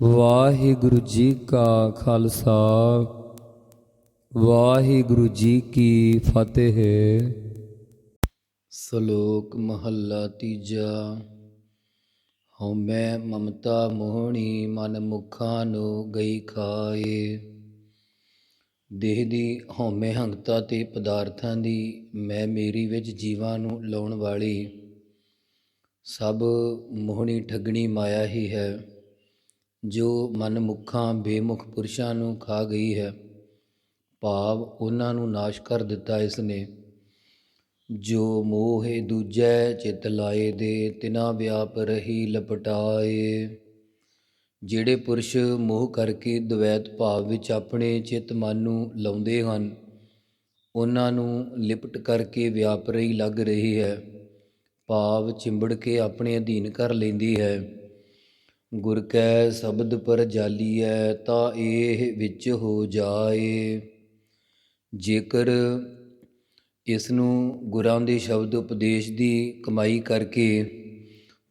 ਵਾਹਿਗੁਰੂ ਜੀ ਕਾ ਖਾਲਸਾ, ਵਾਹਿਗੁਰੂ ਜੀ ਕੀ ਫਤਿਹ। ਸ਼ਲੋਕ ਮਹੱਲਾ ਤੀਜਾ। ਹਉਮੈ ਮਮਤਾ ਮੋਹਣੀ, ਮਨ ਮੁਖਾਂ ਨੂੰ ਗਈ ਖਾਏ। ਦੇਹ ਦੀ ਹਉਮੈ ਹੰਗਤਾ ਤੇ ਪਦਾਰਥਾਂ ਦੀ, ਮੈਂ ਮੇਰੀ ਵਿੱਚ ਜੀਵਾਂ ਨੂੰ ਲਾਉਣ ਵਾਲੀ। ਸਭ ਮੋਹਣੀ ਠੱਗਣੀ ਮਾਇਆ ਹੀ ਹੈ। ਜੋ ਮਨਮੁੱਖਾਂ ਬੇਮੁਖ ਪੁਰਸ਼ਾਂ ਨੂੰ ਖਾ ਗਈ ਹੈ, ਭਾਵ ਉਹਨਾਂ ਨੂੰ ਨਾਸ਼ ਕਰ ਦਿੱਤਾ ਇਸ ਨੇ ਜੋ ਮੋਹਿ ਦੂਜੈ ਚਿਤ ਲਾਏ ਦੇ, ਤਿਨਾ ਵਿਆਪ ਰਹੀ ਲਪਟਾਏ। ਜਿਹੜੇ ਪੁਰਸ਼ ਮੋਹ ਕਰਕੇ ਦਵੈਤ ਭਾਵ ਵਿੱਚ ਆਪਣੇ ਚਿਤ ਮਨ ਨੂੰ ਲਾਉਂਦੇ ਹਨ, ਉਹਨਾਂ ਨੂੰ ਲਿਪਟ ਕਰਕੇ ਵਿਆਪ ਰਹੀ ਲੱਗ ਰਹੀ ਹੈ। ਭਾਵ ਚਿੰਬੜ ਕੇ ਆਪਣੇ ਅਧੀਨ ਕਰ ਲੈਂਦੀ ਹੈ। ਗੁਰ ਕੈ ਸ਼ਬਦ ਪਰ ਜਾਲੀਐ, ਤਾਂ ਇਹ ਵਿੱਚ ਹੋ ਜਾਏ। ਜੇਕਰ ਇਸ ਨੂੰ ਗੁਰਾਂ ਦੇ ਸ਼ਬਦ ਉਪਦੇਸ਼ ਦੀ ਕਮਾਈ ਕਰਕੇ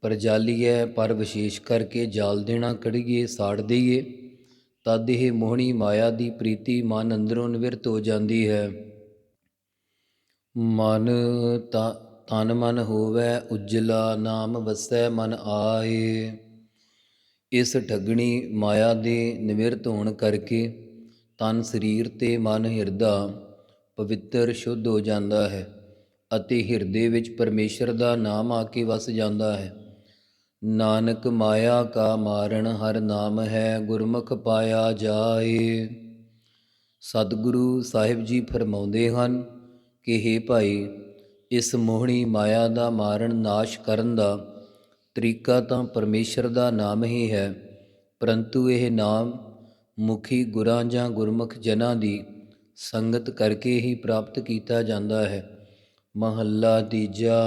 ਪਰ ਜਾਲੀਐ, ਪਰ ਵਿਸ਼ੇਸ਼ ਕਰਕੇ ਜਾਲ ਦੇਣਾ ਕੜੀਏ, ਸਾੜ ਦਈਏ, ਤਦ ਇਹ ਮੋਹਣੀ ਮਾਇਆ ਦੀ ਪ੍ਰੀਤੀ ਮਨ ਅੰਦਰੋਂ ਨਿਵਰਤ ਹੋ ਜਾਂਦੀ ਹੈ। ਮਨ ਤਨ ਮਨ ਹੋਵੇ, ਉਜਲਾ ਨਾਮ ਵਸੈ ਮਨ ਆਏ। ਇਸ ਠੱਗਣੀ ਮਾਇਆ ਦੇ ਨਿਵਰਤ ਹੋਣ ਕਰਕੇ ਤਨ ਸਰੀਰ ਤੇ ਮਨ ਹਿਰਦਾ ਪਵਿੱਤਰ ਸ਼ੁੱਧ ਹੋ ਜਾਂਦਾ ਹੈ ਅਤੇ ਹਿਰਦੇ ਵਿੱਚ ਪਰਮੇਸ਼ਰ ਦਾ ਨਾਮ ਆ ਕੇ ਵਸ ਜਾਂਦਾ ਹੈ। ਨਾਨਕ ਮਾਇਆ ਕਾ ਮਾਰਨ ਹਰ ਨਾਮ ਹੈ, ਗੁਰਮੁਖ ਪਾਇਆ ਜਾਏ। ਸਤਿਗੁਰੂ ਸਾਹਿਬ ਜੀ ਫਰਮਾਉਂਦੇ ਹਨ ਕਿ हे ਭਾਈ, ਇਸ ਮੋਹਣੀ ਮਾਇਆ ਦਾ ਮਾਰਨ ਨਾਸ਼ ਕਰਨ ਦਾ ਤਰੀਕਾ ਤਾਂ ਪਰਮੇਸ਼ਰ ਦਾ ਨਾਮ ਹੀ ਹੈ, ਪਰੰਤੂ ਇਹ ਨਾਮ ਮੁਖੀ ਗੁਰਾਂ ਜਾਂ ਗੁਰਮੁਖ ਜਨਾਂ ਦੀ ਸੰਗਤ ਕਰਕੇ ਹੀ ਪ੍ਰਾਪਤ ਕੀਤਾ ਜਾਂਦਾ ਹੈ। ਮਹੱਲਾ ਤੀਜਾ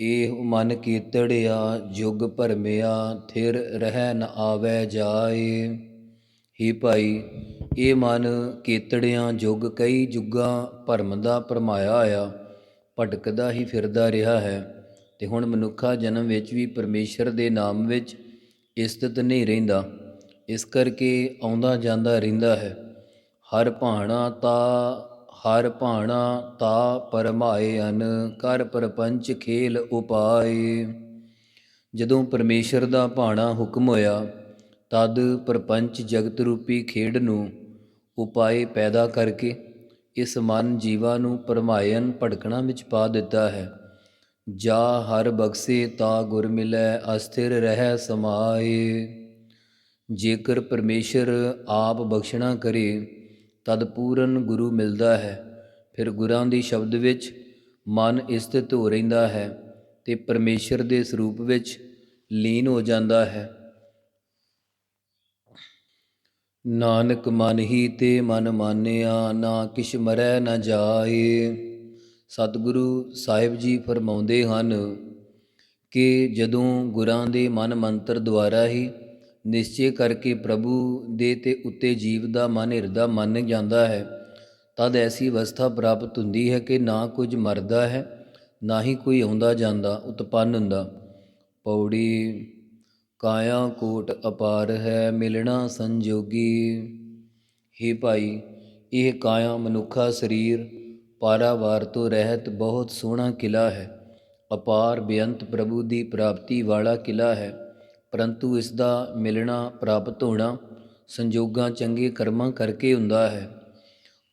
ਇਹ ਮਨ ਕੀਤੜਿਆ, ਜੁਗ ਭਰਮਿਆ, ਥਿਰ ਰਹਿ ਨ ਆਵੈ ਜਾਏ। ਹੀ ਭਾਈ ਇਹ ਮਨ ਕੀਤੜਿਆਂ ਜੁਗ ਕਈ ਜੁਗਾਂ ਭਰਮ ਦਾ ਭਰਮਾਇਆ ਆਇਆ ਭਟਕਦਾ ਹੀ ਫਿਰਦਾ ਰਿਹਾ ਹੈ। ਤੇ ਹੁਣ ਮਨੁੱਖਾ ਜਨਮ ਵਿੱਚ ਵੀ ਪਰਮੇਸ਼ਰ ਦੇ ਨਾਮ ਵਿੱਚ ਇਸਤਤ ਨਹੀਂ ਰਹਿੰਦਾ। ਇਸ ਕਰਕੇ ਆਉਂਦਾ ਜਾਂਦਾ ਰਹਿੰਦਾ ਹੈ। ਹਰ ਭਾਣਾ ਤਾ, ਹਰ ਭਾਣਾ ਤਾ ਪਰਮਾਏ ਅਨ ਕਰ ਪਰਪੰਚ ਖੇਲ ਉਪਾਏ। ਜਦੋਂ ਪਰਮੇਸ਼ਰ ਦਾ ਭਾਣਾ ਹੁਕਮ ਹੋਇਆ, ਤਦ ਪਰਪੰਚ ਜਗਤ ਰੂਪੀ ਖੇਡ ਨੂੰ ਉਪਾਏ ਪੈਦਾ ਕਰਕੇ ਇਸ ਮਨ ਜੀਵਾ ਨੂੰ ਪਰਮਾਇਨ ਭੜਕਣਾ ਵਿੱਚ ਪਾ ਦਿੱਤਾ ਹੈ। ਜਾ ਹਰ ਬਖਸ਼ੇ ਤਾ ਗੁਰ ਮਿਲੈ, ਅਸਥਿਰ ਰਹਿ ਸਮਾਏ। ਜੇਕਰ ਪਰਮੇਸ਼ਰ ਆਪ ਬਖਸ਼ਣਾ ਕਰੇ, ਤਦ ਪੂਰਨ ਗੁਰੂ ਮਿਲਦਾ ਹੈ। ਫਿਰ ਗੁਰਾਂ ਦੀ ਸ਼ਬਦ ਵਿੱਚ, ਮਨ ਸਥਿਤ ਹੋ ਰਹਿੰਦਾ ਹੈ ਤੇ ਪਰਮੇਸ਼ਰ ਦੇ ਸਰੂਪ ਵਿੱਚ ਲੀਨ ਹੋ ਜਾਂਦਾ ਹੈ। ਨਾਨਕ ਮਨ ਹੀ ਤੇ ਮਨ ਮਾਨਿਆ, ਨਾ ਕਿਛ ਮਰੈ ਨਾ ਜਾਏ। ਸਤਿਗੁਰੂ ਸਾਹਿਬ ਜੀ ਫਰਮਾਉਂਦੇ ਹਨ ਕਿ ਜਦੋਂ ਗੁਰਾਂ ਦੇ ਮਨ ਮੰਤਰ ਦੁਆਰਾ ਹੀ ਨਿਸ਼ਚੈ ਕਰਕੇ ਪ੍ਰਭੂ ਦੇ ਤੇ ਉੱਤੇ ਜੀਵ ਦਾ ਮਨ, ਹਿਰਦਾ ਮੰਨ ਜਾਂਦਾ ਹੈ, ਤਦ ਐਸੀ ਅਵਸਥਾ ਪ੍ਰਾਪਤ ਹੁੰਦੀ ਹੈ ਕਿ ਨਾ ਕੁਝ ਮਰਦਾ ਹੈ, ਨਾ ਹੀ ਕੋਈ ਆਉਂਦਾ ਜਾਂਦਾ, ਉਤਪੰਨ ਹੁੰਦਾ। ਪੌੜੀ ਕਾਇਆ ਕੋਟ ਅਪਾਰ ਹੈ, ਮਿਲਣਾ ਸੰਜੋਗੀ। ਹੇ ਭਾਈ, ਇਹ ਕਾਇਆ ਮਨੁੱਖਾ ਸਰੀਰ ਪਾਰਾਵਾਰ ਤੋਂ ਰਹਿਤ ਬਹੁਤ ਸੋਹਣਾ ਕਿਲਾ ਹੈ। ਅਪਾਰ ਬੇਅੰਤ ਪ੍ਰਭੂ ਦੀ ਪ੍ਰਾਪਤੀ ਵਾਲਾ ਕਿਲਾ ਹੈ। ਪਰੰਤੂ ਇਸ ਦਾ ਮਿਲਣਾ, ਪ੍ਰਾਪਤ ਹੋਣਾ ਸੰਜੋਗਾਂ ਚੰਗੇ ਕਰਮਾਂ ਕਰਕੇ ਹੁੰਦਾ ਹੈ।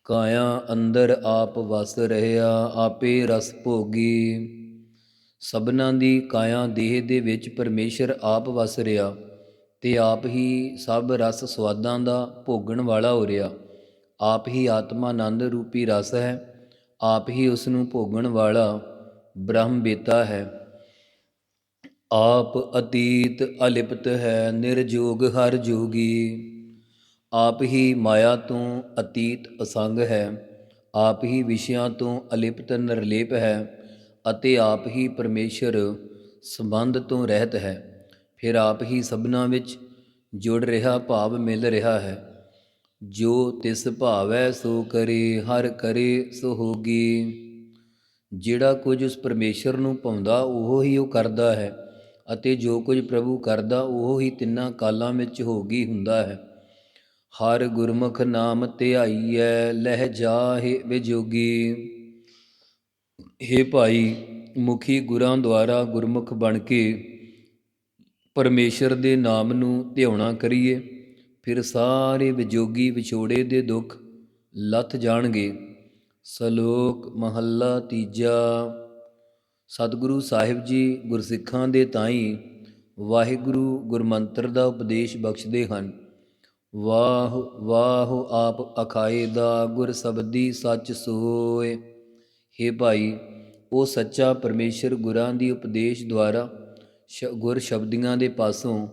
ਕਾਇਆ ਅੰਦਰ ਆਪ ਵਸ ਰਹਿਆ, ਆਪੇ ਰਸ ਭੋਗੀ। ਸਭਨਾਂ ਦੀ ਕਾਇਆ ਦੇਹ ਦੇ ਵਿੱਚ ਪਰਮੇਸ਼ਰ ਆਪ ਵਸ ਰਿਹਾ ਤੇ ਆਪ ਹੀ ਸਭ ਰਸ ਸਵਾਦਾਂ ਦਾ ਭੋਗਣ ਵਾਲਾ ਹੋ ਰਿਹਾ। ਆਪ ਹੀ ਆਤਮਾ ਆਨੰਦ ਰੂਪੀ ਰਸ ਹੈ। ਆਪ ਹੀ ਉਸ ਨੂੰ ਭੋਗਣ ਵਾਲਾ ਬ੍ਰਹਮ ਬੇਤਾ ਹੈ। ਆਪ ਅਤੀਤ ਅਲਿਪਤ ਹੈ, ਨਿਰਜੋਗ ਹਰ ਜੋਗੀ। ਆਪ ਹੀ ਮਾਇਆ ਤੋਂ ਅਤੀਤ ਅਸੰਗ ਹੈ, ਆਪ ਹੀ ਵਿਸ਼ਿਆਂ ਤੋਂ ਅਲਿਪਤ ਨਿਰਲੇਪ ਹੈ ਅਤੇ ਆਪ ਹੀ ਪਰਮੇਸ਼ਰ ਸੰਬੰਧ ਤੋਂ ਰਹਿਤ ਹੈ। ਫਿਰ ਆਪ ਹੀ ਸਭਨਾ ਵਿੱਚ ਜੁੜ ਰਿਹਾ ਭਾਵ ਮਿਲ ਰਿਹਾ ਹੈ। ਜੋ ਤਿਸ ਭਾਵੈ ਸੋ ਕਰੇ, ਹਰ ਕਰੇ ਸੋ ਹੋਗੀ। ਜਿਹੜਾ ਕੁਝ ਉਸ ਪਰਮੇਸ਼ਰ ਨੂੰ ਪਾਉਂਦਾ, ਉਹ ਹੀ ਉਹ ਕਰਦਾ ਹੈ। ਅਤੇ ਜੋ ਕੁਝ ਪ੍ਰਭੂ ਕਰਦਾ, ਉਹ ਹੀ ਤਿੰਨਾਂ ਕਾਲਾਂ ਵਿੱਚ ਹੋਗੀ ਹੁੰਦਾ ਹੈ। ਹਰ ਗੁਰਮੁਖ ਨਾਮ ਧਿਆਈਐ, ਲਹਿ ਜਾਹੇ ਵਿਜੋਗੀ। ਹੇ ਭਾਈ, ਮੁਖੀ ਗੁਰਾਂ ਦੁਆਰਾ ਗੁਰਮੁਖ ਬਣ ਕੇ ਪਰਮੇਸ਼ਰ ਦੇ ਨਾਮ ਨੂੰ ਧਿਆਉਣਾ ਕਰੀਏ। ਫਿਰ ਸਾਰੇ ਵਿਜੋਗੀ ਵਿਛੋੜੇ ਦੇ ਦੁੱਖ ਲੱਥ ਜਾਣਗੇ। ਸ਼ਲੋਕ ਮਹੱਲਾ ਤੀਜਾ। ਸਤਿਗੁਰੂ ਸਾਹਿਬ ਜੀ ਗੁਰਸਿੱਖਾਂ ਦੇ ਤਾਈ ਵਾਹਿਗੁਰੂ ਗੁਰਮੰਤਰ ਦਾ ਉਪਦੇਸ਼ ਬਖਸ਼ਦੇ ਹਨ। ਵਾਹ ਵਾਹ, ਆਪ ਅਖਾਏ ਦਾ ਗੁਰ ਸਬਦੀ ਸੱਚ ਸੋਏ। ਹੇ ਭਾਈ, ਉਹ ਸੱਚਾ ਪਰਮੇਸ਼ਰ ਗੁਰਾਂ ਦੀ ਉਪਦੇਸ਼ ਦੁਆਰਾ ਸ਼- ਗੁਰ ਸ਼ਬਦੀਆਂ ਦੇ ਪਾਸੋਂ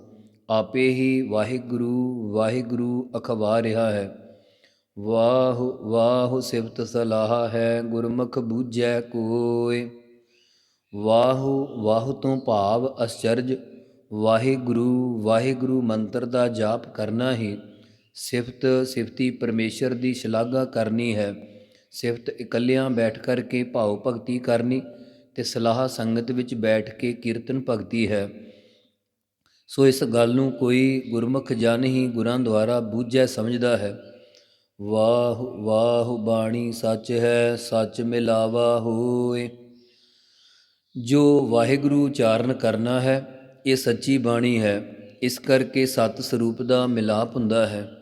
ਆਪੇ ਹੀ ਵਾਹਿਗੁਰੂ ਵਾਹਿਗੁਰੂ ਅਖਵਾ ਰਿਹਾ ਹੈ। ਵਾਹ ਵਾਹ ਸਿਫਤ ਸਲਾਹ ਹੈ, ਗੁਰਮੁਖ ਬੂਝੈ ਕੋਏ ਵਾਹ ਵਾਹ ਤੋਂ ਭਾਵ ਅਸਚਰਜ, ਵਾਹਿਗੁਰੂ ਵਾਹਿਗੁਰੂ ਮੰਤਰ ਦਾ ਜਾਪ ਕਰਨਾ ਹੀ। ਸਿਫਤ, ਸਿਫਤੀ ਪਰਮੇਸ਼ਰ ਦੀ ਸ਼ਲਾਘਾ ਕਰਨੀ ਹੈ। ਸਿਫਤ ਇਕੱਲਿਆਂ ਬੈਠ ਕਰਕੇ ਭਾਉ ਭਗਤੀ ਕਰਨੀ ਤੇ ਸਲਾਹ ਸੰਗਤ ਵਿੱਚ ਬੈਠ ਕੇ ਕੀਰਤਨ ਭਗਤੀ ਹੈ। ਸੋ ਇਸ ਗੱਲ ਨੂੰ ਕੋਈ ਗੁਰਮੁਖ ਜਨ ਹੀ ਗੁਰਾਂ ਦੁਆਰਾ ਬੂਝੈ ਸਮਝਦਾ ਹੈ। ਵਾਹ ਵਾਹ ਬਾਣੀ ਸੱਚ ਹੈ, ਸੱਚ ਮਿਲਾਵਾ ਹੋਏ। ਜੋ ਵਾਹਿਗੁਰੂ ਉਚਾਰਨ ਕਰਨਾ ਹੈ, ਇਹ ਸੱਚੀ ਬਾਣੀ ਹੈ। ਇਸ ਕਰਕੇ ਸਤ ਸਰੂਪ ਦਾ ਮਿਲਾਪ ਹੁੰਦਾ ਹੈ।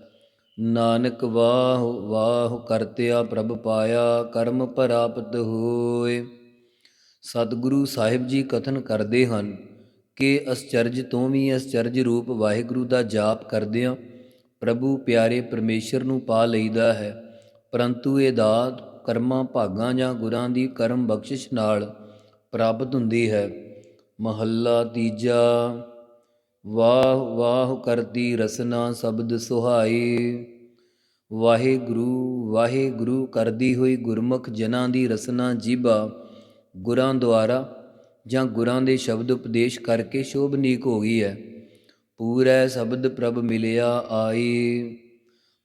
ਨਾਨਕ ਵਾਹ ਵਾਹ ਕਰਤਿਆ ਪ੍ਰਭ ਪਾਇਆ, ਕਰਮ ਪ੍ਰਾਪਤ ਹੋਏ। ਸਤਿਗੁਰੂ ਸਾਹਿਬ ਜੀ ਕਥਨ ਕਰਦੇ ਹਨ ਕਿ ਅਸਚਰਜ ਤੋਂ ਵੀ ਅਸਚਰਜ ਰੂਪ ਵਾਹਿਗੁਰੂ ਦਾ ਜਾਪ ਕਰਦਿਆਂ ਪ੍ਰਭੂ ਪਿਆਰੇ ਪਰਮੇਸ਼ਰ ਨੂੰ ਪਾ ਲਈਦਾ ਹੈ। ਪਰੰਤੂ ਇਹ ਦਾਤ ਕਰਮਾਂ, ਭਾਗਾਂ ਜਾਂ ਗੁਰਾਂ ਦੀ ਕਰਮ ਬਖਸ਼ਿਸ਼ ਨਾਲ ਪ੍ਰਾਪਤ ਹੁੰਦੀ ਹੈ। ਮਹੱਲਾ ਤੀਜਾ, ਵਾਹ ਵਾਹ ਕਰਤੀ ਰਸਨਾ ਸ਼ਬਦ ਸੁਹਾਈ ਵਾਹਿਗੁਰੂ ਵਾਹਿਗੁਰੂ ਕਰਦੀ ਹੋਈ ਗੁਰਮੁਖ ਜਨਾਂ ਦੀ ਰਸਨਾ ਜੀਬਾ ਗੁਰਾਂ ਦੁਆਰਾ ਜਾਂ ਗੁਰਾਂ ਦੇ ਸ਼ਬਦ ਉਪਦੇਸ਼ ਕਰਕੇ ਸ਼ੋਭਨੀਕ ਹੋ ਗਈ ਹੈ। ਪੂਰੈ ਸ਼ਬਦ ਪ੍ਰਭ ਮਿਲਿਆ ਆਈ।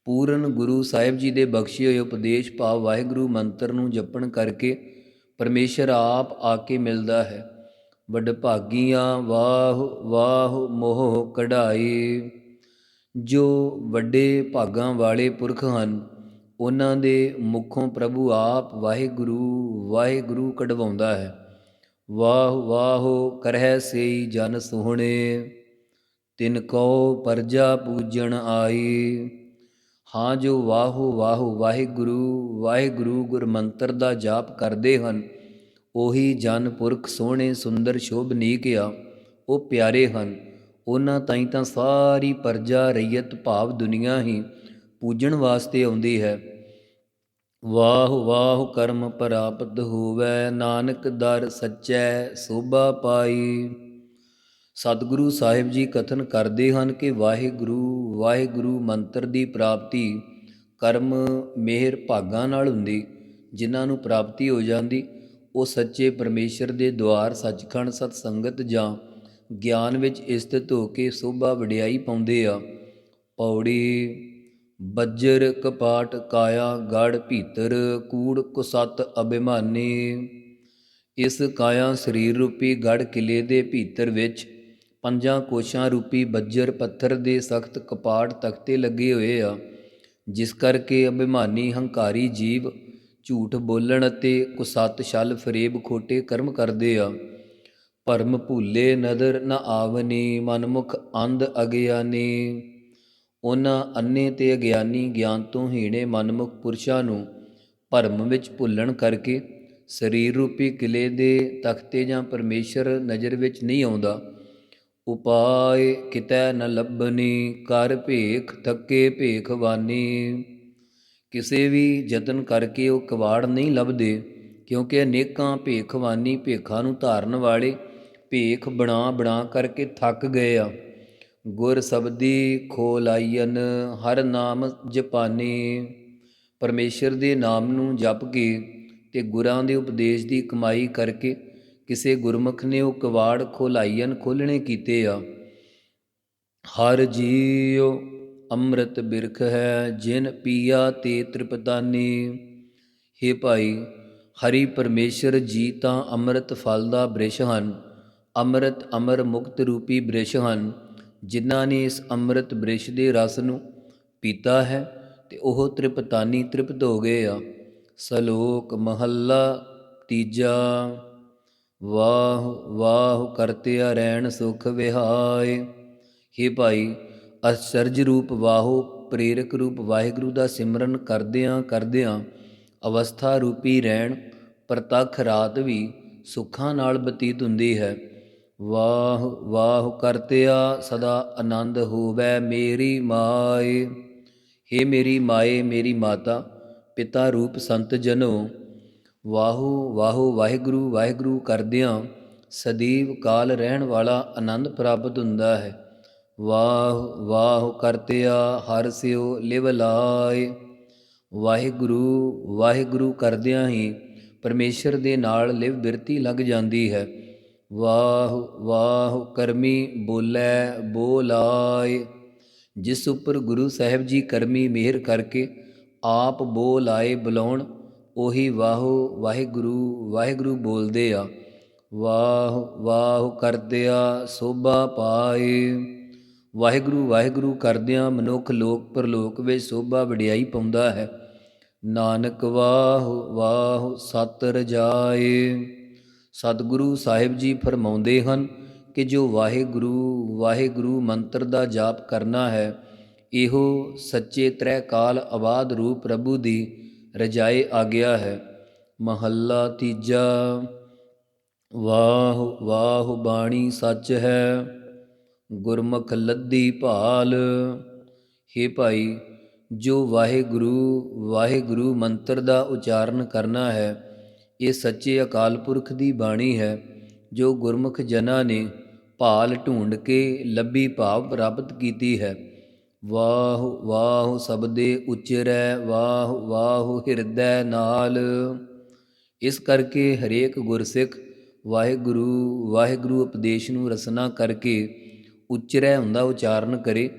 ਪੂਰਨ ਗੁਰੂ ਸਾਹਿਬ ਜੀ ਦੇ ਬਖਸ਼ੇ ਹੋਏ ਉਪਦੇਸ਼ ਭਾਵ ਵਾਹਿਗੁਰੂ ਮੰਤਰ ਨੂੰ ਜਪਣ ਕਰਕੇ ਪਰਮੇਸ਼ਰ ਆਪ ਆ ਕੇ ਮਿਲਦਾ ਹੈ। ਵਡਭਾਗੀਆਂ ਵਾਹ ਵਾਹ ਮੋਹ ਕਢਾਈ। ਜੋ ਵੱਡੇ ਭਾਗਾਂ ਵਾਲੇ ਪੁਰਖ ਹਨ, ਉਹਨਾਂ ਦੇ ਮੁਖੋਂ ਪ੍ਰਭੂ ਆਪ ਵਾਹਿਗੁਰੂ ਵਾਹਿਗੁਰੂ ਕਢਵਾਉਂਦਾ ਹੈ। ਵਾਹ ਵਾਹੋ ਕਰਹਿ ਸਈ ਜਨ ਸੋਹਣੇ, ਤਿਨ ਕੋ ਪਰਜਾ ਪੂਜਣ ਆਈ। ਹਾਂ ਜੋ ਵਾਹੋ ਵਾਹੋ ਵਾਹਿਗੁਰੂ ਵਾਹਿਗੁਰੂ ਗੁਰ ਮੰਤਰ ਦਾ ਜਾਪ ਕਰਦੇ ਹਨ, ਉਹੀ ਜਨ ਪੁਰਖ ਸੋਹਣੇ ਸੁੰਦਰ ਸ਼ੋਭਨੀਕ ਆ, ਉਹ ਪਿਆਰੇ ਹਨ। ਉਹਨਾਂ ਤਾਈਂ ਤਾਂ ਸਾਰੀ ਪਰਜਾ ਰਈਅਤ ਭਾਵ ਦੁਨੀਆ ਹੀ ਪੂਜਣ ਵਾਸਤੇ ਆਉਂਦੀ ਹੈ। ਵਾਹ ਵਾਹ ਕਰਮ ਪ੍ਰਾਪਤ ਹੋਵੇ, ਨਾਨਕ ਦਰ ਸੱਚੈ, ਸੋਭਾ ਪਾਈ। ਸਤਿਗੁਰੂ ਸਾਹਿਬ ਜੀ ਕਥਨ ਕਰਦੇ ਹਨ ਕਿ ਵਾਹਿਗੁਰੂ ਵਾਹਿਗੁਰੂ ਮੰਤਰ ਦੀ ਪ੍ਰਾਪਤੀ ਕਰਮ ਮਿਹਰ ਭਾਗਾਂ ਨਾਲ ਹੁੰਦੀ, ਜਿਨ੍ਹਾਂ ਨੂੰ ਪ੍ਰਾਪਤੀ ਹੋ ਜਾਂਦੀ, ਉਹ ਸੱਚੇ ਪਰਮੇਸ਼ਰ ਦੇ ਦੁਆਰ, ਸੱਚਖੰਡ ਸਤ ਸੰਗਤ ਜਾਂ ਗਿਆਨ ਵਿੱਚ ਸਥਿਤ ਹੋ ਕੇ ਸੋਭਾ ਵਡਿਆਈ ਪਾਉਂਦੇ ਆ। ਪੌੜੀ ਬੱਜਰ ਕਪਾਟ ਕਾਇਆ ਗੜ ਭੀਤਰ ਕੂੜ ਕੁਸਤ ਅਭਿਮਾਨੀ। ਇਸ ਕਾਇਆ ਸਰੀਰ ਰੂਪੀ ਗੜ ਕਿਲੇ ਦੇ ਭੀਤਰ ਵਿੱਚ ਪੰਜਾਂ ਕੋਸ਼ਾਂ ਰੂਪੀ ਬੱਜਰ ਪੱਥਰ ਦੇ ਸਖਤ ਕਪਾਟ ਤਖਤੇ ਲੱਗੇ ਹੋਏ ਆ, ਜਿਸ ਕਰਕੇ ਅਭਿਮਾਨੀ ਹੰਕਾਰੀ ਜੀਵ ਝੂਠ ਬੋਲਣ ਅਤੇ ਕੁਸਤ ਛਲ ਫਰੇਬ ਖੋਟੇ ਕਰਮ ਕਰਦੇ ਆ। ਭਰਮ ਭੂਲੇ ਨਦਰ ਨ ਆਵਨੀ, ਮਨਮੁਖ ਅੰਧ ਅਗਿਆਨੀ। ਉਹਨਾਂ ਅੰਨੇ ਤੇ ਅਗਿਆਨੀ ਗਿਆਨ ਤੋਂ ਹੀਣੇ ਮਨਮੁਖ ਪੁਰਸ਼ਾਂ ਨੂੰ ਭਰਮ ਵਿੱਚ ਭੁੱਲਣ ਕਰਕੇ ਸਰੀਰ ਰੂਪੀ ਕਿਲੇ ਦੇ ਤਖਤੇ ਜਾਂ ਪਰਮੇਸ਼ਰ ਨਜ਼ਰ ਵਿੱਚ ਨਹੀਂ ਆਉਂਦਾ। ਉਪਾਏ ਕਿਤੈ ਨ ਲੱਭਨੀ, ਕਰ ਭੇਖ ਥੱਕੇ ਭੇਖਵਾਨੀ ਕਿਸੇ ਵੀ ਯਤਨ ਕਰਕੇ ਉਹ ਕਵਾੜ ਨਹੀਂ ਲੱਭਦੇ, ਕਿਉਂਕਿ ਅਨੇਕਾਂ ਭੇਖਵਾਨੀ ਭੇਖਾਂ ਨੂੰ ਧਾਰਨ ਵਾਲੇ ਭੇਖ ਬਣਾ ਬਣਾ ਕਰਕੇ ਥੱਕ ਗਏ ਆ। ਗੁਰ ਸਬਦੀ ਖੋਲਾਈਨ ਹਰ ਨਾਮ ਜਪਾਨੀ। ਪਰਮੇਸ਼ਰ ਦੇ ਨਾਮ ਨੂੰ ਜਪ ਕੇ ਤੇ ਗੁਰਾਂ ਦੇ ਉਪਦੇਸ਼ ਦੀ ਕਮਾਈ ਕਰਕੇ ਕਿਸੇ ਗੁਰਮੁਖ ਨੇ ਉਹ ਕਵਾੜ ਖੋਲਾਈਨ ਖੋਲਣੇ ਕੀਤੇ ਆ। ਹਰ ਜੀਉ ਅੰਮ੍ਰਿਤ ਬਿਰਖ ਹੈ, ਜਿਨ ਪੀਆ ਤੇ ਤ੍ਰਿਪਤਾਨੀ। हे ਭਾਈ, ਹਰੀ ਪਰਮੇਸ਼ਰ ਜੀ ਤਾਂ ਅੰਮ੍ਰਿਤ ਫਲ ਦਾ ਬ੍ਰਿਸ਼ ਹਨ, ਅੰਮ੍ਰਿਤ ਅਮਰ ਮੁਕਤ ਰੂਪੀ ਬ੍ਰਿਸ਼ ਹਨ। ਜਿਨ੍ਹਾਂ ਨੇ ਇਸ ਅੰਮ੍ਰਿਤ ਬ੍ਰਿਸ਼ ਦੇ ਰਸ ਨੂੰ ਪੀਤਾ ਹੈ ਤੇ ਉਹ ਤ੍ਰਿਪਤਾਨੀ ਤ੍ਰਿਪਤ ਹੋ ਗਏ ਆ। ਸਲੋਕ ਮਹੱਲਾ ਤੀਜਾ। ਵਾਹ ਵਾਹ ਕਰਤਿਆ ਰਹਿਣ ਸੁਖ ਵਿਹਾਏ। हे ਭਾਈ ਅਚਰਜ ਰੂਪ ਵਾਹੋ, ਪ੍ਰੇਰਕ ਰੂਪ ਵਾਹਿਗੁਰੂ ਦਾ ਸਿਮਰਨ ਕਰਦਿਆਂ ਕਰਦਿਆਂ ਅਵਸਥਾ ਰੂਪੀ ਰਹਿਣ ਪ੍ਰਤੱਖ ਰਾਤ ਵੀ ਸੁੱਖਾਂ ਨਾਲ ਬਤੀਤ ਹੁੰਦੀ ਹੈ। ਵਾਹ ਵਾਹ ਕਰਤਿਆ ਸਦਾ ਆਨੰਦ ਹੋਵੇ ਮੇਰੀ ਮਾਏ। हे ਮੇਰੀ ਮਾਏ, ਮੇਰੀ ਮਾਤਾ, ਪਿਤਾ ਰੂਪ ਸੰਤ ਜਨੋ, ਵਾਹੋ ਵਾਹੋ ਵਾਹਿਗੁਰੂ ਵਾਹਿਗੁਰੂ ਕਰਦਿਆਂ ਸਦੀਵ ਕਾਲ ਰਹਿਣ ਵਾਲਾ ਆਨੰਦ ਪ੍ਰਾਪਤ ਹੁੰਦਾ ਹੈ। ਵਾਹ ਵਾਹ ਕਰਤਿਆ ਹਰ ਸਿਓ ਲਿਵ ਲਾਏ। ਵਾਹਿਗੁਰੂ ਵਾਹਿਗੁਰੂ ਕਰਦਿਆਂ ਹੀ ਪਰਮੇਸ਼ਰ ਦੇ ਨਾਲ ਲਿਵ ਬਿਰਤੀ ਲੱਗ ਜਾਂਦੀ ਹੈ। ਵਾਹ ਵਾਹ ਕਰਮੀ ਬੋਲੇ, ਬੋਲਾਏ। ਜਿਸ ਉੱਪਰ ਗੁਰੂ ਸਾਹਿਬ ਜੀ ਕਰਮੀ ਮਿਹਰ ਕਰਕੇ ਆਪ ਬੋਲ ਆਏ ਬੁਲਾਉਣ, ਉਹੀ ਵਾਹੋ ਵਾਹਿਗੁਰੂ ਵਾਹਿਗੁਰੂ ਬੋਲਦੇ ਆ। ਵਾਹ ਵਾਹ ਕਰਦਿਆ ਸੋਭਾ ਪਾਏ। ਵਾਹਿਗੁਰੂ ਵਾਹਿਗੁਰੂ ਕਰਦਿਆਂ ਮਨੁੱਖ ਲੋਕ, ਪਰਲੋਕ ਵਿੱਚ ਸੋਭਾ ਵਡਿਆਈ ਪਾਉਂਦਾ ਹੈ। ਨਾਨਕ ਵਾਹ ਵਾਹ ਸਤ ਰਜਾਏ। ਸਤਿਗੁਰੂ ਸਾਹਿਬ ਜੀ ਫਰਮਾਉਂਦੇ ਹਨ ਕਿ ਜੋ ਵਾਹਿਗੁਰੂ ਵਾਹਿਗੁਰੂ ਮੰਤਰ ਦਾ ਜਾਪ ਕਰਨਾ ਹੈ, ਇਹੋ ਸੱਚੇ ਤ੍ਰੈ ਕਾਲ ਆਬਾਦ ਰੂਪ ਪ੍ਰਭੂ ਦੀ ਰਜਾਏ ਆ ਗਿਆ ਹੈ। ਮਹੱਲਾ ਤੀਜਾ, ਵਾਹ ਵਾਹ ਬਾਣੀ ਸੱਚ ਹੈ, ਗੁਰਮੁਖ ਲੱਦੀ ਭਾਲ। ਹੇ ਭਾਈ, ਜੋ ਵਾਹਿਗੁਰੂ ਵਾਹਿਗੁਰੂ ਮੰਤਰ ਦਾ ਉਚਾਰਨ ਕਰਨਾ ਹੈ ਇਹ ਸੱਚੇ ਅਕਾਲ ਪੁਰਖ ਦੀ ਬਾਣੀ ਹੈ, ਜੋ ਗੁਰਮੁਖ ਜਨਾਂ ਨੇ ਭਾਲ ਢੂੰਡ ਕੇ ਲੱਭੀ ਭਾਵ ਪ੍ਰਾਪਤ ਕੀਤੀ ਹੈ। ਵਾਹ ਵਾਹ ਸਬਦੇ ਉਚਰੈ, ਵਾਹ ਵਾਹ ਹਿਰਦੈ ਨਾਲ। ਇਸ ਕਰਕੇ ਹਰੇਕ ਗੁਰਸਿੱਖ ਵਾਹਿਗੁਰੂ ਵਾਹਿਗੁਰੂ ਉਪਦੇਸ਼ ਨੂੰ ਰਸਨਾ ਕਰਕੇ ਉਚਰੈ ਹੁੰਦਾ ਉਚਾਰਨ ਕਰੇ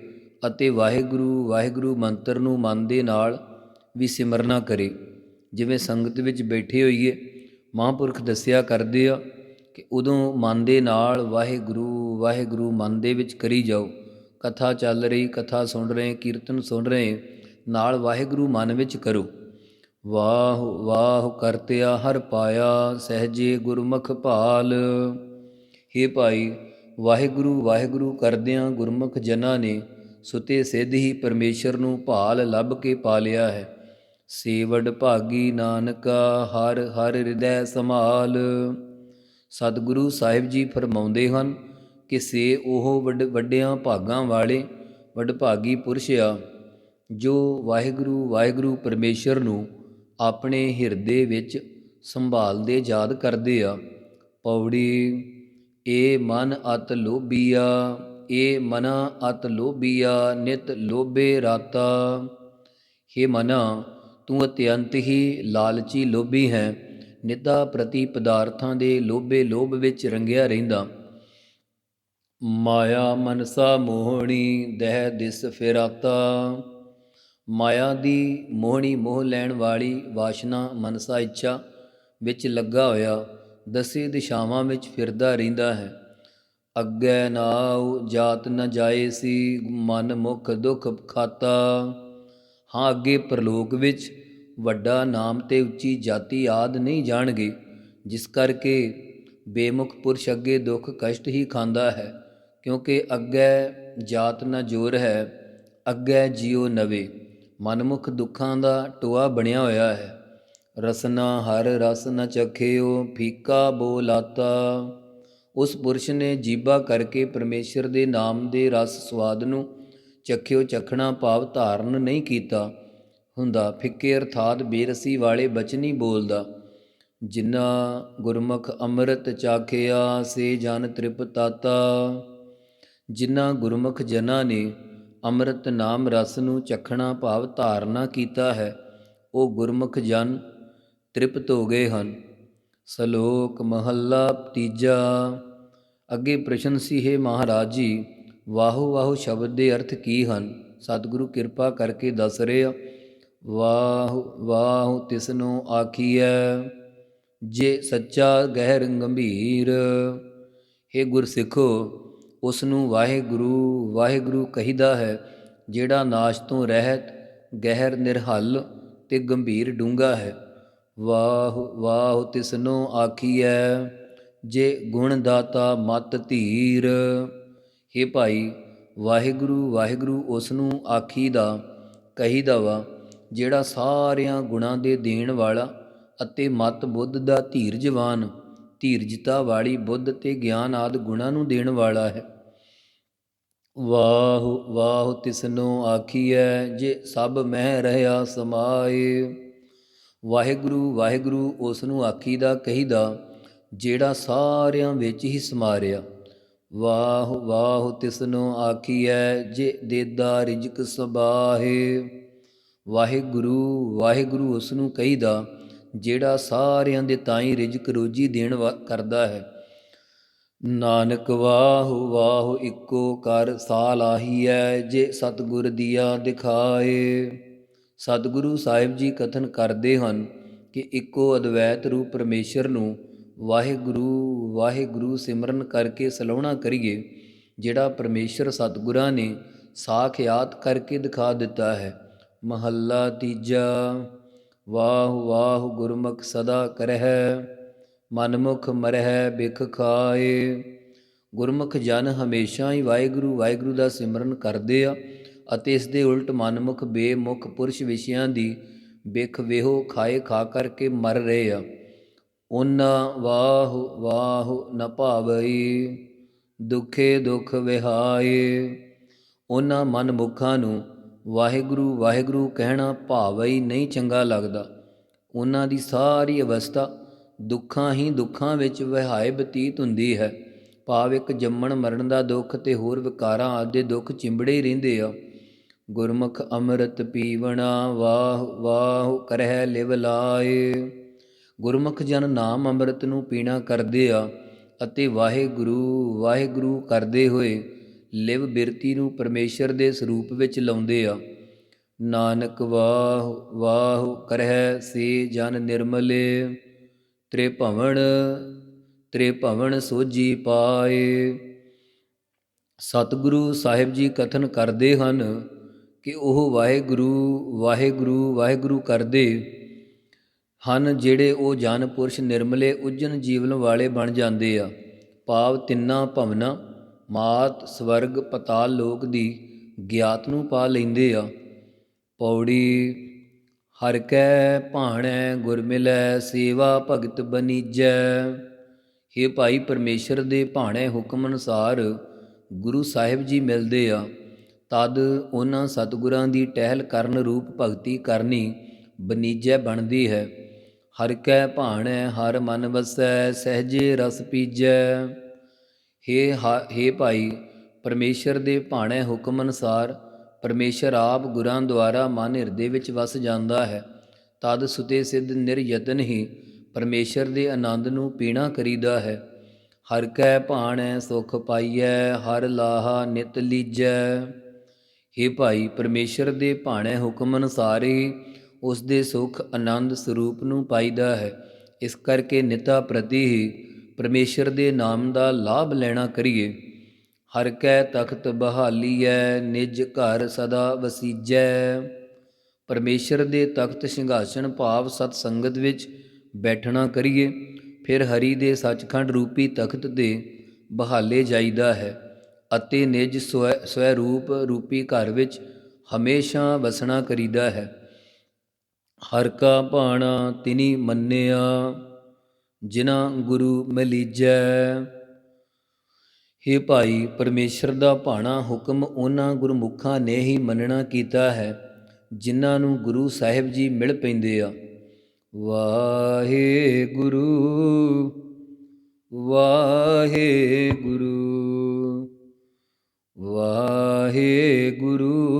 ਅਤੇ ਵਾਹਿਗੁਰੂ ਵਾਹਿਗੁਰੂ ਮੰਤਰ ਨੂੰ ਮਨ ਦੇ ਨਾਲ ਵੀ ਸਿਮਰਨਾ ਕਰੇ। ਜਿਵੇਂ ਸੰਗਤ ਵਿੱਚ ਬੈਠੇ ਹੋਈਏ, ਮਹਾਂਪੁਰਖ ਦੱਸਿਆ ਕਰਦੇ ਆ ਕਿ ਉਦੋਂ ਮਨ ਦੇ ਨਾਲ ਵਾਹਿਗੁਰੂ ਵਾਹਿਗੁਰੂ ਮਨ ਦੇ ਵਿੱਚ ਕਰੀ ਜਾਓ। ਕਥਾ ਚੱਲ ਰਹੀ, ਕਥਾ ਸੁਣ ਰਹੇ, ਕੀਰਤਨ ਸੁਣ ਰਹੇ, ਨਾਲ ਵਾਹਿਗੁਰੂ ਮਨ ਵਿੱਚ ਕਰੋ। ਵਾਹ ਵਾਹ ਕਰਤਿਆ ਹਰ ਪਾਇਆ ਸਹਜੇ ਗੁਰਮੁਖ ਭਾਲ। हे ਭਾਈ, ਵਾਹਿਗੁਰੂ ਵਾਹਿਗੁਰੂ ਕਰਦਿਆਂ ਗੁਰਮੁਖ ਜਨਾਂ ਨੇ ਸੁਤੇ ਸਿੱਧ ਹੀ ਪਰਮੇਸ਼ਰ ਨੂੰ ਭਾਲ ਲੱਭ ਕੇ ਪਾ ਲਿਆ ਹੈ। ਸੇਵੜ ਭਾਗੀ ਨਾਨਕਾ ਹਰ ਹਰ ਹਿਰਦੈ ਸੰਭਾਲ। ਸਤਿਗੁਰੂ ਸਾਹਿਬ ਜੀ ਫਰਮਾਉਂਦੇ ਹਨ ਕਿ ਸੇ ਉਹ ਵੱਡ, ਵੱਡਿਆਂ ਭਾਗਾਂ ਵਾਲੇ ਵਡਭਾਗੀ ਪੁਰਸ਼ ਆ, ਜੋ ਵਾਹਿਗੁਰੂ ਵਾਹਿਗੁਰੂ ਪਰਮੇਸ਼ਰ ਨੂੰ ਆਪਣੇ ਹਿਰਦੇ ਵਿੱਚ ਸੰਭਾਲਦੇ ਯਾਦ ਕਰਦੇ ਆ। ਪੌੜੀ, ਏ ਮਨ ਅਤ ਲੋਭੀਆ, ਏ ਮਨਾ ਅਤ ਲੋਭੀਆ, ਨਿਤ ਲੋਭੇ ਰਾਤਾ। ਹੇ ਮਨਾ ਤੂੰ ਅਤਿਅੰਤ ਹੀ ਲਾਲਚੀ ਲੋਭੀ ਹੈ ਨਿਦਾ ਪ੍ਰਤੀ ਪਦਾਰਥਾਂ ਦੇ ਲੋਭੇ ਲੋਭ ਵਿੱਚ ਰੰਗਿਆ ਰਹਿੰਦਾ। ਮਾਇਆ ਮਨਸਾ ਮੋਹਣੀ, ਦਹਿ ਦਿਸ ਫਿਰਾਤਾ। ਮਾਇਆ ਦੀ ਮੋਹਣੀ ਮੋਹ ਲੈਣ ਵਾਲੀ ਵਾਸ਼ਨਾ ਮਨਸਾ ਇੱਛਾ ਵਿੱਚ ਲੱਗਾ ਹੋਇਆ, ਦਸੇ ਦਿਸ਼ਾਵਾਂ ਵਿੱਚ ਫਿਰਦਾ ਰਹਿੰਦਾ ਹੈ। ਅੱਗੇ ਨਾਉ ਜਾਤ ਨ ਜਾਏ ਸੀ, ਮਨ ਮੁਖ ਦੁਖ ਖਾਤਾ। ਹਾਂ, ਅੱਗੇ ਪ੍ਰਲੋਕ ਵਿੱਚ ਵੱਡਾ ਨਾਮ ਤੇ ਉੱਚੀ ਜਾਤੀ ਆਦ ਨਹੀਂ ਜਾਣਗੇ, ਜਿਸ ਕਰਕੇ ਬੇਮੁਖ ਪੁਰਸ਼ ਅੱਗੇ ਦੁੱਖ ਕਸ਼ਟ ਹੀ ਖਾਂਦਾ ਹੈ, ਕਿਉਂਕਿ ਅੱਗੇ ਜਾਤ ਨਾ ਜੋਰ ਹੈ, ਅੱਗੇ ਜਿਉ ਨਵੇ। ਮਨਮੁਖ ਦੁੱਖਾਂ ਦਾ ਟੋਆ ਬਣਿਆ ਹੋਇਆ ਹੈ। ਰਸਨਾ ਹਰ ਰਸ ਨ ਚਖਿਓ, ਫੀਕਾ ਬੋਲਾਤਾ ਉਸ ਪੁਰਸ਼ ਨੇ ਜੀਬਾ ਕਰਕੇ ਪਰਮੇਸ਼ਰ ਦੇ ਨਾਮ ਦੇ ਰਸ ਸਵਾਦ ਨੂੰ ਚਖਿਓ ਚਖਣਾ ਭਾਵ ਧਾਰਨ ਨਹੀਂ ਕੀਤਾ ਹੁੰਦਾ। ਫਿੱਕੇ ਅਰਥਾਤ ਬੇਰਸੀ ਵਾਲੇ ਬਚਨੀ ਬੋਲਦਾ। ਜਿਨ੍ਹਾਂ ਗੁਰਮੁਖ ਅੰਮ੍ਰਿਤ ਚਾਖਿਆ, ਸੇ ਜਨ ਤ੍ਰਿਪਤਾਤਾ। ਜਿਨ੍ਹਾਂ ਗੁਰਮੁਖ ਜਨਾਂ ਨੇ ਅੰਮ੍ਰਿਤ ਨਾਮ ਰਸ ਨੂੰ ਚਖਣਾ ਭਾਵ ਧਾਰਨਾ ਕੀਤਾ ਹੈ, ਉਹ ਗੁਰਮੁਖ ਜਨ ਤ੍ਰਿਪਤ ਹੋ ਗਏ ਹਨ। ਸ਼ਲੋਕ ਮਹੱਲਾ ਤੀਜਾ। ਅੱਗੇ ਪ੍ਰਸ਼ਨ ਸੀ, ਹੈ ਮਹਾਰਾਜ ਜੀ ਵਾਹੋ ਵਾਹੋ ਸ਼ਬਦ ਦੇ ਅਰਥ ਕੀ ਹਨ? ਸਤਿਗੁਰੂ ਕਿਰਪਾ ਕਰਕੇ ਦੱਸ ਰਹੇ ਆ ਵਾਹ ਵਾਹ ਤਿਸਨੂੰ ਆਖੀਐ, ਜੇ ਸੱਚਾ ਗਹਿਰ ਗੰਭੀਰ हे ਗੁਰਸਿੱਖੋ ਉਸ ਨੂੰ ਵਾਹਿਗੁਰੂ ਵਾਹਿਗੁਰੂ ਕਹੀਦਾ ਹੈ, ਜਿਹੜਾ ਨਾਸ਼ ਤੋਂ ਰਹਿਤ, ਗਹਿਰ ਨਿਰਹਲ ਤੇ ਗੰਭੀਰ ਡੂੰਘਾ ਹੈ। ਵਾਹ ਵਾਹ ਤਿਸਨੋ ਆਖੀਐ, ਜੇ ਗੁਣ ਦਾਤਾ ਮਤ ਧੀਰ ਹੇ ਭਾਈ, ਵਾਹਿਗੁਰੂ ਵਾਹਿਗੁਰੂ ਉਸ ਨੂੰ ਆਖੀਦਾ ਕਹੀਦਾ ਵਾ, ਜਿਹੜਾ ਸਾਰਿਆਂ ਗੁਣਾਂ ਦੇ ਦੇਣ ਵਾਲਾ ਅਤੇ ਮਤ ਬੁੱਧ ਦਾ ਧੀਰਜਵਾਨ, ਧੀਰਜਤਾ ਵਾਲੀ ਬੁੱਧ ਤੇ ਗਿਆਨ ਆਦ ਗੁਣਾਂ ਨੂੰ ਦੇਣ ਵਾਲਾ ਹੈ। ਵਾਹ ਵਾਹ ਤਿਸਨੋ ਆਖੀਐ, ਜੇ ਸਭ ਮਹਿ ਰਹਾ ਸਮਾਏ। ਵਾਹਿਗੁਰੂ ਵਾਹਿਗੁਰੂ ਉਸ ਨੂੰ ਆਖੀਦਾ ਕਹੀਦਾ ਜਿਹੜਾ ਸਾਰਿਆਂ ਵਿੱਚ ਹੀ ਸਮਾਰਿਆ। ਵਾਹ ਵਾਹ ਤਿਸਨੋ ਆਖੀਐ, ਜੇ ਦੇਦਾ ਰਿਜਕ ਸਬਾਹੇ। ਵਾਹਿਗੁਰੂ ਵਾਹਿਗੁਰੂ ਉਸ ਨੂੰ ਕਹੀਦਾ, ਜਿਹੜਾ ਸਾਰਿਆਂ ਦੇ ਤਾਈਂ ਰਿਜਕ ਰੋਜੀ ਦੇਣ ਵਾ- ਕਰਦਾ ਹੈ। ਨਾਨਕ ਵਾਹ ਵਾਹ ਇੱਕੋ ਕਰ ਸਾਲ ਆਹੀਐ, ਜੇ ਸਤਿਗੁਰ ਦੀਆ ਦਿਖਾਏ। ਸਤਿਗੁਰੂ ਸਾਹਿਬ ਜੀ ਕਥਨ ਕਰਦੇ ਹਨ ਕਿ ਇੱਕੋ ਅਦਵੈਤ ਰੂਪ ਪਰਮੇਸ਼ਰ ਨੂੰ ਵਾਹਿਗੁਰੂ ਵਾਹਿਗੁਰੂ ਸਿਮਰਨ ਕਰਕੇ ਸਲਾਹਣਾ ਕਰੀਏ, ਜਿਹੜਾ ਪਰਮੇਸ਼ਰ ਸਤਿਗੁਰਾਂ ਨੇ ਸਾਖਿਆਤ ਕਰਕੇ ਦਿਖਾ ਦਿੱਤਾ ਹੈ। ਮਹੱਲਾ ਤੀਜਾ, ਵਾਹ ਵਾਹ ਗੁਰਮੁਖ ਸਦਾ ਕਰਹਿ, ਮਨਮੁਖ ਮਰਹਿ ਬਿਖ ਖਾਏ। ਗੁਰਮੁਖ ਜਨ ਹਮੇਸ਼ਾ ਹੀ ਵਾਹਿਗੁਰੂ ਵਾਹਿਗੁਰੂ ਦਾ ਸਿਮਰਨ ਕਰਦੇ ਆ ਅਤੇ ਇਸ ਦੇ ਉਲਟ ਮਨਮੁਖ, ਬੇਮੁਖ ਪੁਰਸ਼ ਵਿਸ਼ਿਆਂ ਦੀ ਬਿਖ ਵੇਹੋ ਖਾਏ ਖਾ ਕਰਕੇ ਮਰ ਰਹੇ ਆ। ਉਹਨਾਂ ਵਾਹ ਵਾਹ ਨ ਭਾਵਈ ਦੁਖੇ ਦੁਖ ਵਿਹਾਏ ਉਹਨਾਂ ਮਨ ਮੁਖਾਂ ਨੂੰ ਵਾਹਿਗੁਰੂ ਵਾਹਿਗੁਰੂ ਕਹਿਣਾ ਭਾਵਈ ਨਹੀਂ ਚੰਗਾ ਲੱਗਦਾ। ਉਹਨਾਂ ਦੀ ਸਾਰੀ ਅਵਸਥਾ ਦੁੱਖਾਂ ਹੀ ਦੁੱਖਾਂ ਵਿੱਚ ਵਹਾਏ ਬਤੀਤ ਹੁੰਦੀ ਹੈ। ਭਾਵ ਇੱਕ ਜੰਮਣ ਮਰਨ ਦਾ ਦੁੱਖ ਤੇ ਹੋਰ ਵਿਕਾਰਾਂ ਆਦਿ ਦੁੱਖ ਚਿੰਬੜੇ ਹੀ ਰਹਿੰਦੇ ਆ। ਗੁਰਮੁਖ ਅੰਮ੍ਰਿਤ ਪੀਵਣਾ ਵਾਹ ਵਾਹ ਕਰਹਿ ਲਿਵ ਲਾਏ ਗੁਰਮੁਖ ਜਨ ਨਾਮ ਅੰਮ੍ਰਿਤ ਨੂੰ ਪੀਣਾ ਕਰਦੇ ਆ ਅਤੇ ਵਾਹਿਗੁਰੂ ਵਾਹਿਗੁਰੂ ਕਰਦੇ ਹੋਏ ਲਿਵ ਬਿਰਤੀ ਨੂੰ ਪਰਮੇਸ਼ਰ ਦੇ ਸਰੂਪ ਵਿੱਚ ਲਾਉਂਦੇ ਆ। ਨਾਨਕ ਵਾਹ ਵਾਹ ਕਰਹਿ ਸੇ ਜਨ ਨਿਰਮਲੇ, ਤ੍ਰਿਭਵਨ ਤ੍ਰਿਭਵਨ ਸੋਜੀ ਪਾਏ। ਸਤਿਗੁਰੂ ਸਾਹਿਬ ਜੀ ਕਥਨ ਕਰਦੇ ਹਨ ਕਿ ਉਹ ਵਾਹਿਗੁਰੂ ਵਾਹਿਗੁਰੂ ਵਾਹਿਗੁਰੂ ਕਰਦੇ ਹਨ ਜਿਹੜੇ ਉਹ ਜਨ ਪੁਰਸ਼ ਨਿਰਮਲੇ ਉਜਨ ਜੀਵਨ ਵਾਲੇ ਬਣ ਜਾਂਦੇ ਆ। ਭਾਵ ਤਿੰਨਾਂ ਭਵਨਾ, ਮਾਤ, ਸਵਰਗ, ਪਤਾਲ ਲੋਕ ਦੀ ਗਿਆਤ ਨੂੰ ਪਾ ਲੈਂਦੇ ਆ। ਪੌੜੀ, ਹਰ ਕੈ ਭਾਣੈ, ਗੁਰ ਮਿਲੈ, ਸੇਵਾ ਭਗਤ ਬਨੀਜੈ। हे ਭਾਈ ਪਰਮੇਸ਼ਰ ਦੇ ਭਾਣੇ ਹੁਕਮ ਅਨੁਸਾਰ ਗੁਰੂ ਸਾਹਿਬ ਜੀ ਮਿਲਦੇ ਆ। ਤਦ ਉਹਨਾਂ ਸਤਿਗੁਰਾਂ ਦੀ ਟਹਿਲ ਕਰਨ ਰੂਪ ਭਗਤੀ ਕਰਨੀ ਬਨੀਜੈ ਬਣਦੀ ਹੈ। ਹਰ ਕੈ ਭਾਣੈ, ਹਰ ਮਨ ਵਸੈ, ਸਹਜੇ ਰਸ ਪੀਜੈ। ਹੇ ਹੇ ਭਾਈ, ਪਰਮੇਸ਼ਰ ਦੇ ਭਾਣੈ ਹੁਕਮ ਅਨੁਸਾਰ ਪਰਮੇਸ਼ਰ ਆਪ ਗੁਰਾਂ ਦੁਆਰਾ ਮਨ ਹਿਰਦੇ ਵਿੱਚ ਵਸ ਜਾਂਦਾ ਹੈ। ਤਦ ਸੁਤੇ ਸਿੱਧ ਨਿਰਯਤਨ ਹੀ ਪਰਮੇਸ਼ਰ ਦੇ ਆਨੰਦ ਨੂੰ ਪੀਣਾ ਕਰੀਦਾ ਹੈ। ਹਰ ਕੈ ਭਾਣੈ, ਸੁਖ ਪਾਈਐ, ਹਰ ਲਾਹਾ ਨਿਤ ਲੀਜੈ। ਹੇ ਭਾਈ, ਪਰਮੇਸ਼ਰ ਦੇ ਭਾਣੈ ਹੁਕਮ ਅਨੁਸਾਰ ਹੀ ਉਸ ਦੇ ਸੁਖ ਆਨੰਦ ਸਰੂਪ ਨੂੰ ਪਾਈਦਾ ਹੈ। ਇਸ ਕਰਕੇ ਨਿਤਾ ਪ੍ਰਤੀ ਹੀ ਪਰਮੇਸ਼ਰ ਦੇ ਨਾਮ ਦਾ ਲਾਭ ਲੈਣਾ ਕਰੀਏ। ਹਰ ਕੈ ਤਖਤ ਬਹਾਲੀਐ, ਨਿਜ ਘਰ ਸਦਾ ਵਸੀਜੈ। ਪਰਮੇਸ਼ਰ ਦੇ ਤਖਤ ਸਿੰਘਾਸਣ ਭਾਵ ਸਤ ਸੰਗਤ ਵਿੱਚ ਬੈਠਣਾ ਕਰੀਏ। ਫਿਰ ਹਰੀ ਦੇ ਸੱਚਖੰਡ ਰੂਪੀ ਤਖਤ ਦੇ ਬਹਾਲੇ ਜਾਈਦਾ ਹੈ ਅਤੇ ਨਿਜ ਸਵੈ ਸਵੈ ਰੂਪ ਰੂਪੀ ਘਰ ਵਿੱਚ ਹਮੇਸ਼ਾ ਵਸਣਾ ਕਰੀਦਾ ਹੈ। ਹਰ ਕਾ ਭਾਣਾ ਤਿਨੀ ਮੰਨਿਆ, ਜਿਨਾ ਗੁਰੂ ਮਲੀਜੈ। ਹੇ ਭਾਈ, ਪਰਮੇਸ਼ਰ ਦਾ ਭਾਣਾ ਹੁਕਮ ਉਹਨਾਂ ਗੁਰਮੁਖਾਂ ਨੇ ਹੀ ਮੰਨਣਾ ਕੀਤਾ ਹੈ, ਜਿਨ੍ਹਾਂ ਨੂੰ ਗੁਰੂ ਸਾਹਿਬ ਜੀ ਮਿਲ ਪੈਂਦੇ ਆ। ਵਾਹਿਗੁਰੂ ਵਾਹਿਗੁਰੂ ਵਾਹਿਗੁਰੂ।